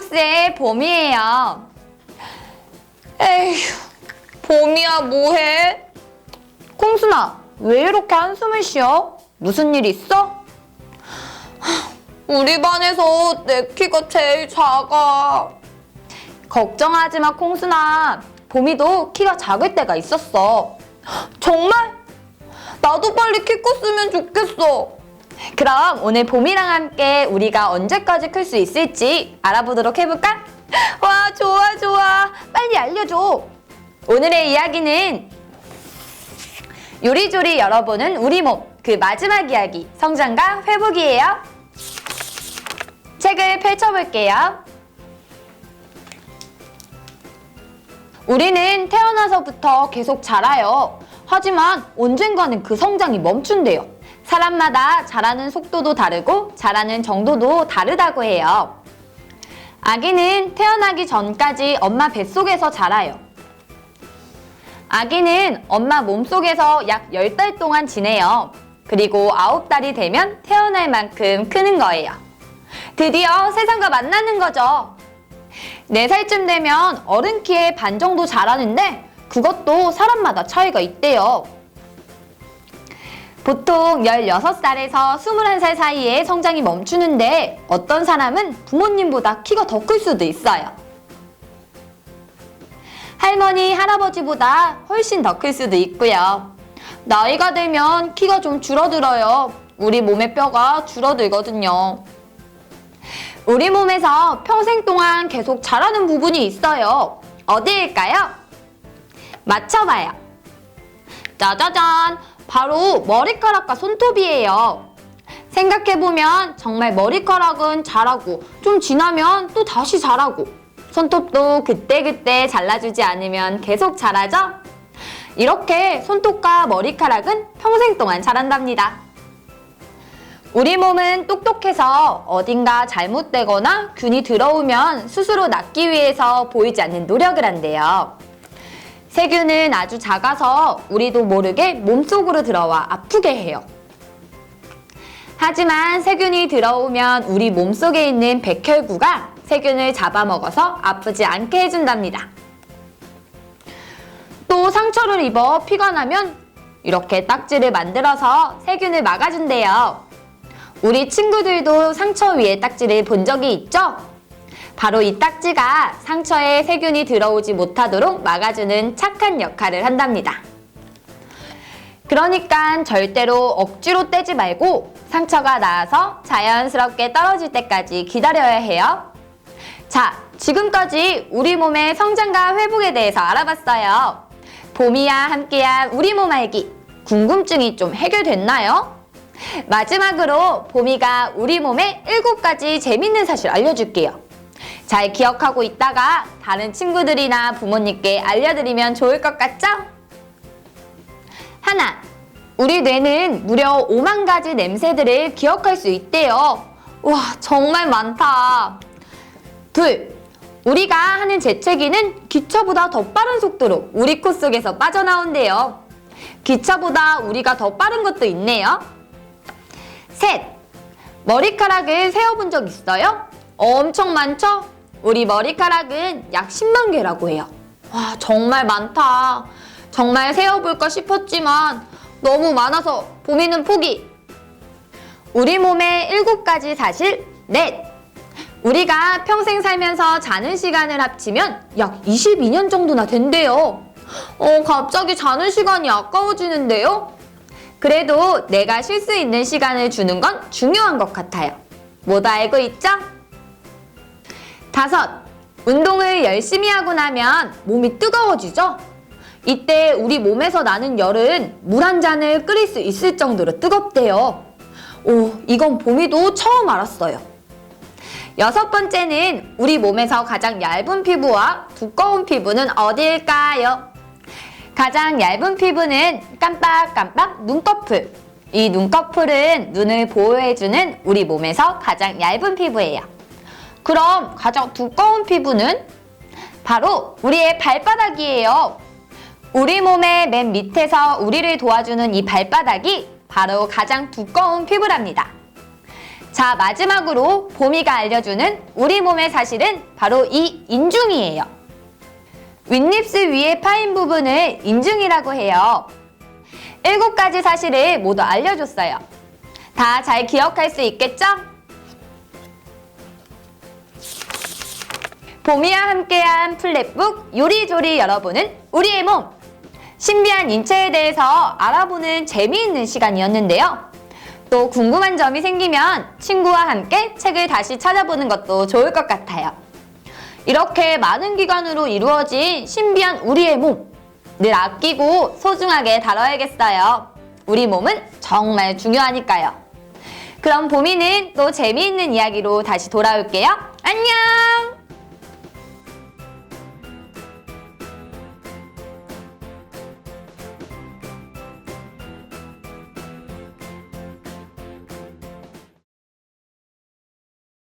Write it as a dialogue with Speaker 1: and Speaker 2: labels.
Speaker 1: 록스의 봄이에요. 에휴, 봄이야 뭐해? 콩순아, 왜 이렇게 한숨을 쉬어? 무슨 일 있어? 우리 반에서 내 키가 제일 작아. 걱정하지 마, 콩순아. 봄이도 키가 작을 때가 있었어. 정말? 나도 빨리 키 컸으면 좋겠어. 그럼 오늘 봄이랑 함께 우리가 언제까지 클 수 있을지 알아보도록 해볼까? 와, 좋아, 좋아. 빨리 알려줘. 오늘의 이야기는 요리조리 열어보는 우리 몸, 그 마지막 이야기, 성장과 회복이에요. 책을 펼쳐볼게요. 우리는 태어나서부터 계속 자라요. 하지만 언젠가는 그 성장이 멈춘대요. 사람마다 자라는 속도도 다르고 자라는 정도도 다르다고 해요. 아기는 태어나기 전까지 엄마 뱃속에서 자라요. 아기는 엄마 몸속에서 약 10달 동안 지내요. 그리고 9달이 되면 태어날 만큼 크는 거예요. 드디어 세상과 만나는 거죠. 4살쯤 되면 어른 키의 반 정도 자라는데 그것도 사람마다 차이가 있대요. 보통 16살에서 21살 사이에 성장이 멈추는데 어떤 사람은 부모님보다 키가 더 클 수도 있어요. 할머니, 할아버지보다 훨씬 더 클 수도 있고요. 나이가 들면 키가 좀 줄어들어요. 우리 몸의 뼈가 줄어들거든요. 우리 몸에서 평생 동안 계속 자라는 부분이 있어요. 어디일까요? 맞춰봐요. 짜자잔! 바로 머리카락과 손톱이에요. 생각해보면 정말 머리카락은 자라고 좀 지나면 또 다시 자라고 손톱도 그때그때 잘라주지 않으면 계속 자라죠? 이렇게 손톱과 머리카락은 평생 동안 자란답니다. 우리 몸은 똑똑해서 어딘가 잘못되거나 균이 들어오면 스스로 낫기 위해서 보이지 않는 노력을 한대요. 세균은 아주 작아서 우리도 모르게 몸속으로 들어와 아프게 해요. 하지만 세균이 들어오면 우리 몸속에 있는 백혈구가 세균을 잡아먹어서 아프지 않게 해준답니다. 또 상처를 입어 피가 나면 이렇게 딱지를 만들어서 세균을 막아준대요. 우리 친구들도 상처 위에 딱지를 본 적이 있죠? 바로 이 딱지가 상처에 세균이 들어오지 못하도록 막아주는 착한 역할을 한답니다. 그러니까 절대로 억지로 떼지 말고 상처가 나아서 자연스럽게 떨어질 때까지 기다려야 해요. 자, 지금까지 우리 몸의 성장과 회복에 대해서 알아봤어요. 봄이와 함께한 우리 몸 알기 궁금증이 좀 해결됐나요? 마지막으로 봄이가 우리 몸의 7가지 재밌는 사실 알려줄게요. 잘 기억하고 있다가 다른 친구들이나 부모님께 알려드리면 좋을 것 같죠? 하나, 우리 뇌는 무려 5만 가지 냄새들을 기억할 수 있대요. 와, 정말 많다. 둘, 우리가 하는 재채기는 기차보다 더 빠른 속도로 우리 코 속에서 빠져나온대요. 기차보다 우리가 더 빠른 것도 있네요. 셋, 머리카락을 세어본 적 있어요? 엄청 많죠? 우리 머리카락은 약 10만 개라고 해요. 와, 정말 많다. 정말 세어볼까 싶었지만 너무 많아서 봄이는 포기. 우리 몸의 7가지 사실 넷. 우리가 평생 살면서 자는 시간을 합치면 약 22년 정도나 된대요. 어, 갑자기 자는 시간이 아까워지는데요? 그래도 내가 쉴 수 있는 시간을 주는 건 중요한 것 같아요. 모두 알고 있죠? 다섯, 운동을 열심히 하고 나면 몸이 뜨거워지죠? 이때 우리 몸에서 나는 열은 물 한 잔을 끓일 수 있을 정도로 뜨겁대요. 오, 이건 봄이도 처음 알았어요. 여섯 번째는 우리 몸에서 가장 얇은 피부와 두꺼운 피부는 어디일까요? 가장 얇은 피부는 깜빡깜빡 눈꺼풀. 이 눈꺼풀은 눈을 보호해주는 우리 몸에서 가장 얇은 피부예요. 그럼 가장 두꺼운 피부는 바로 우리의 발바닥이에요. 우리 몸의 맨 밑에서 우리를 도와주는 이 발바닥이 바로 가장 두꺼운 피부랍니다. 자, 마지막으로 봄이가 알려주는 우리 몸의 사실은 바로 이 인중이에요. 윗립스 위의 파인 부분을 인중이라고 해요. 일곱 가지 사실을 모두 알려줬어요. 다 잘 기억할 수 있겠죠? 봄이와 함께한 플랫북 요리조리 열어보는 우리의 몸! 신비한 인체에 대해서 알아보는 재미있는 시간이었는데요. 또 궁금한 점이 생기면 친구와 함께 책을 다시 찾아보는 것도 좋을 것 같아요. 이렇게 많은 기관으로 이루어진 신비한 우리의 몸. 늘 아끼고 소중하게 다뤄야겠어요. 우리 몸은 정말 중요하니까요. 그럼 봄이는 또 재미있는 이야기로 다시 돌아올게요. 안녕!